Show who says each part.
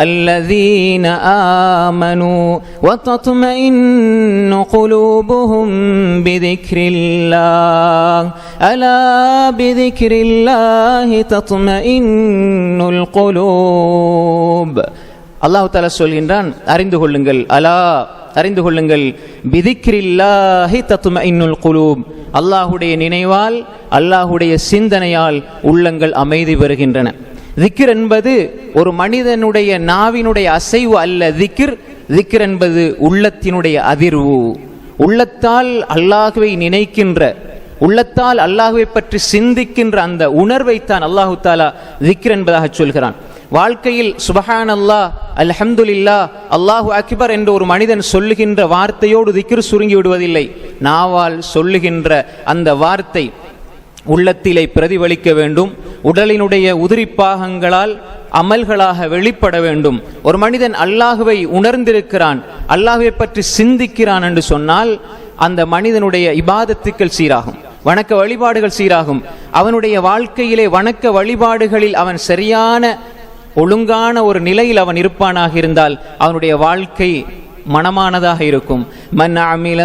Speaker 1: الذين آمنوا وتطمئن قلوبهم بذكر الله ألا بذكر الله تطمئن القلوب அல்லாஹ் தாலா சொல்கின்றான் அறிந்து கொள்ளுங்கள் அலா அறிந்து கொள்ளுங்கள் பிதிக்ரில்லாஹி தத்தும இன்னுல் குலூப் அல்லாஹுடைய நினைவால் அல்லாஹுடைய சிந்தனையால் உள்ளங்கள் அமைதி பெறுகின்றன திக்ர் என்பது ஒரு மனிதனுடைய நாவினுடைய அசைவு அல்ல. திக்ர் திக்ர் என்பது உள்ளத்தினுடைய அதிர்வு. உள்ளத்தால் அல்லாஹுவை நினைக்கின்ற உள்ளத்தால் அல்லாஹுவை பற்றி சிந்திக்கின்ற அந்த உணர்வைத்தான் அல்லாஹு தாலா திக்ர் என்பதாக சொல்கிறான். வாழ்க்கையில் சுபஹான் அல்லாஹ் அல்ஹம்துலில்லா அல்லாஹு அக்பர் என்று ஒரு மனிதன் சொல்லுகின்ற வார்த்தையோடு திக்ர் சுருங்கி விடுவதில்லை. நாவால் சொல்லுகின்ற அந்த வார்த்தை உள்ளத்திலே பிரதிபலிக்க வேண்டும். உடலினுடைய உதிரிப்பாகங்களால் அமல்களாக வெளிப்பட வேண்டும். ஒரு மனிதன் அல்லாஹுவை உணர்ந்திருக்கிறான் அல்லாஹுவை பற்றி சிந்திக்கிறான் என்று சொன்னால் அந்த மனிதனுடைய இபாதத்துக்கள் சீராகும் வணக்க வழிபாடுகள் சீராகும். அவனுடைய வாழ்க்கையிலே வணக்க வழிபாடுகளில் அவன் சரியான ஒழுங்கான ஒரு நிலையில் அவன் இருப்பானாக இருந்தால் அவனுடைய வாழ்க்கை மனமானதாக இருக்கும். மன் அமில